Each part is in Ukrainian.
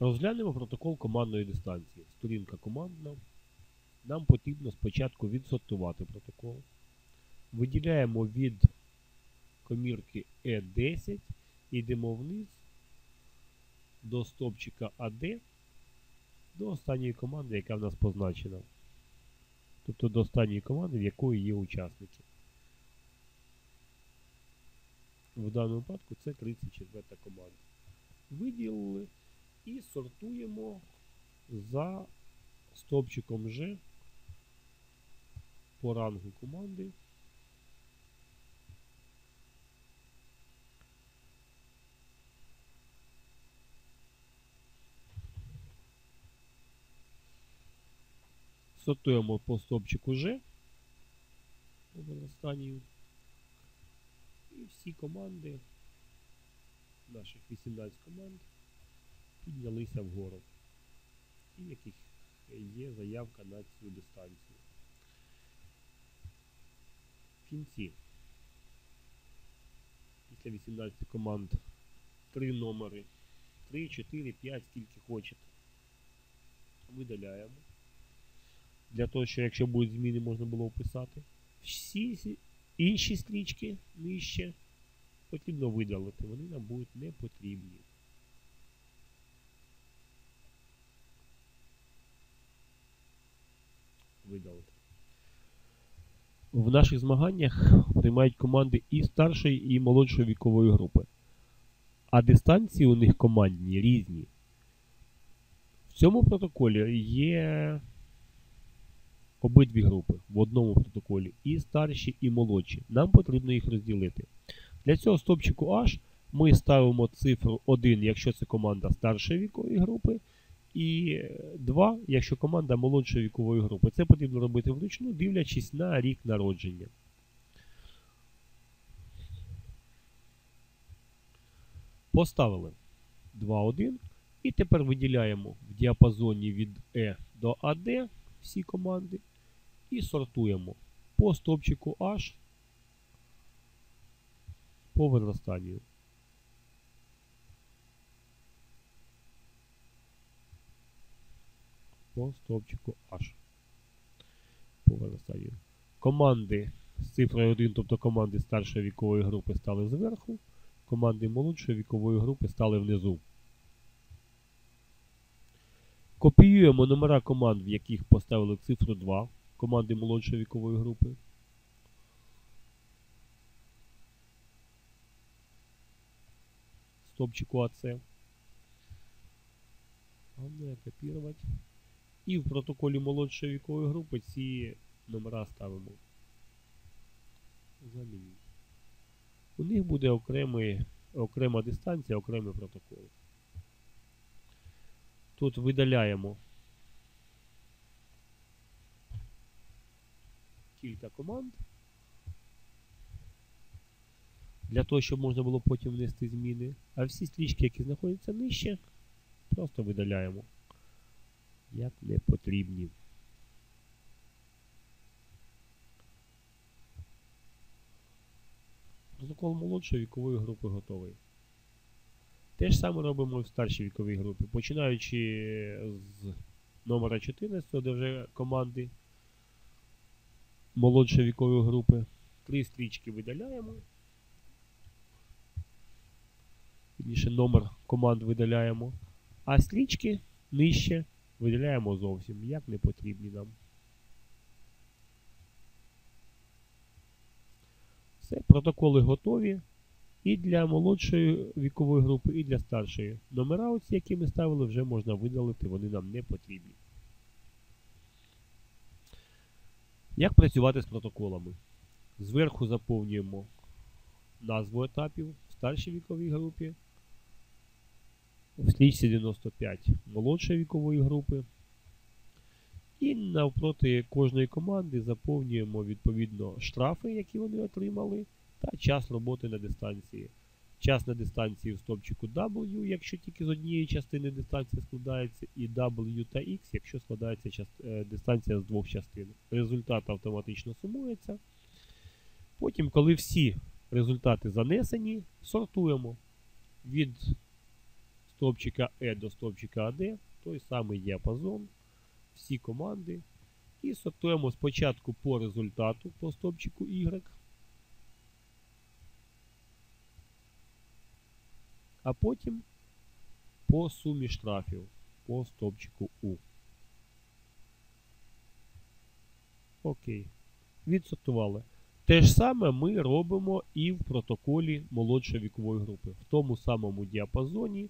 Розглянемо протокол командної дистанції. Сторінка командна. Нам потрібно спочатку відсортувати протокол. Виділяємо від комірки E10 і йдемо вниз до стопчика AD до останньої команди, яка в нас позначена. Тобто до останньої команди, в якої є учасники. В даному випадку це 34 команда. Виділили і сортуємо за стовпчиком G по рангу команди. Сортуємо по стовпчику G по останній. І всі команди, наших 18 команд, піднялися вгору. І яких є заявка на цю дистанцію. В кінці після 18 команд 3 номери, 3, 4, 5, скільки хочете. Видаляємо. Для того, що якщо будуть зміни, можна було описати. Всі інші стрічки нижче потрібно видалити. Вони нам будуть не потрібні. Видалити. В наших змаганнях приймають команди і старшої, і молодшої вікової групи. А дистанції у них командні різні. В цьому протоколі є обидві групи в одному протоколі і старші, і молодші. Нам потрібно їх розділити. Для цього стопчику H ми ставимо цифру 1, якщо це команда старшої вікової групи, і 2, якщо команда молодшої вікової групи. Це потрібно робити вручну, дивлячись на рік народження. Поставили 2-1. І тепер виділяємо в діапазоні від E до AD всі команди і сортуємо по стопчику H по виростанню. По стопчику H. По виростанню. Команди з цифрою 1, тобто команди старшої вікової групи стали зверху, команди молодшої вікової групи стали внизу. Копіюємо номера команд, в яких поставили цифру 2 команди молодшої вікової групи. Стопчику АЦ. Головне копірувати. І в протоколі молодшої вікової групи ці номера ставимо. Замініть. У них буде окремий, окрема дистанція, окремий протокол. Тут видаляємо кілька команд. Для того, щоб можна було потім внести зміни. А всі стрічки, які знаходяться нижче, просто видаляємо. Як не потрібні. Протокол молодшої вікової групи готовий. Те ж саме робимо і в старшій віковій групі. Починаючи з номера 14, де вже команди молодшої вікової групи. Три стрічки видаляємо. Вірніше номер команд видаляємо. А стрічки нижче видаляємо зовсім, як не потрібні нам. Все, протоколи готові. І для молодшої вікової групи, і для старшої. Номера, оці, які ми ставили, вже можна видалити, вони нам не потрібні. Як працювати з протоколами? Зверху заповнюємо назву етапів в старшій віковій групі. В стрічці 95 молодшої вікової групи. І навпроти кожної команди заповнюємо відповідно штрафи, які вони отримали, та час роботи на дистанції. Час на дистанції в стопчику W, якщо тільки з однієї частини дистанція складається, і W та X, якщо складається е, дистанція з двох частин. Результат автоматично сумується. Потім, коли всі результати занесені, сортуємо від стовпчика E до стовпчика AD, той самий діапазон, всі команди. І сортуємо спочатку по результату по стовпчику Y. А потім по сумі штрафів по стовпчику U. Окей. Відсортували. Те ж саме ми робимо і в протоколі молодшої вікової групи. В тому самому діапазоні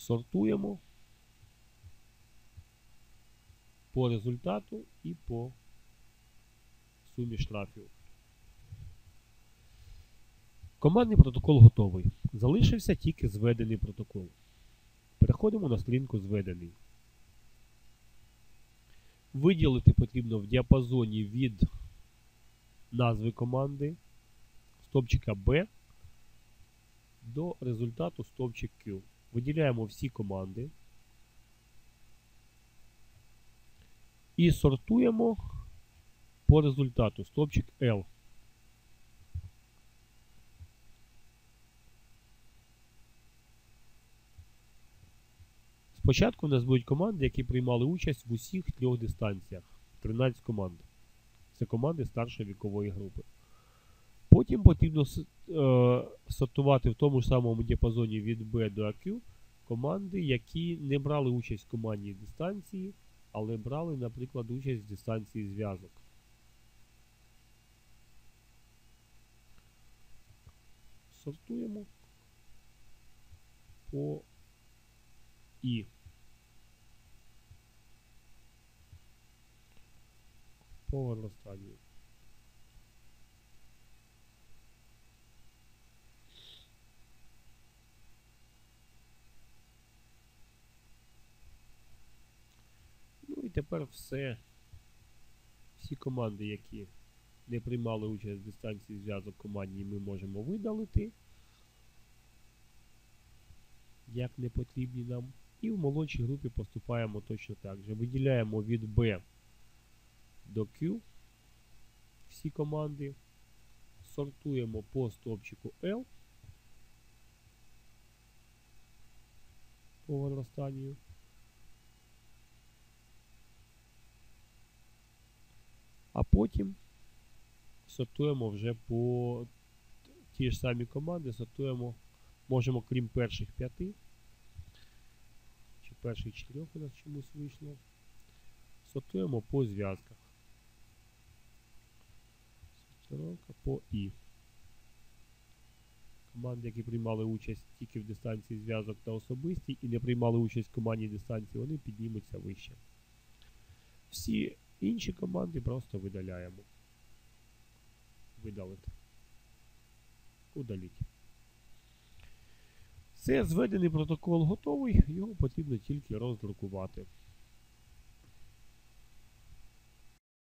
сортуємо по результату і по сумі штрафів. Командний протокол готовий. Залишився тільки зведений протокол. Переходимо на сторінку зведений. Виділити потрібно в діапазоні від назви команди стовпчика B до результату стовпчик Q. Виділяємо всі команди і сортуємо по результату стовпчик L. Спочатку у нас будуть команди, які приймали участь в усіх трьох дистанціях. 13 команд. Це команди старшої вікової групи. Потім потрібно е, сортувати в тому ж самому діапазоні від B до AQ команди, які не брали участь в командній дистанції, але брали, наприклад, участь в дистанції зв'язок. Сортуємо по І. По возрастанию. І тепер все. Всі команди, які не приймали участь в дистанції зв'язок командній, ми можемо видалити. Як не потрібні нам. І в молодшій групі поступаємо точно так же. Виділяємо від B до Q всі команди. Сортуємо по стовпчику L по возрастанию. А потім сортуємо вже по ті ж самі команди, сортуємо, можемо крім перших п'яти, чи перших чотирьох у нас чомусь вийшло. Сортуємо по зв'язках. Сортировка по І. Команди, які приймали участь тільки в дистанції зв'язок та особисті і не приймали участь в командній дистанції, вони піднімуться вище. Всі інші команди просто видаляємо. Видалити. Удаліть. Це зведений протокол готовий, його потрібно тільки роздрукувати.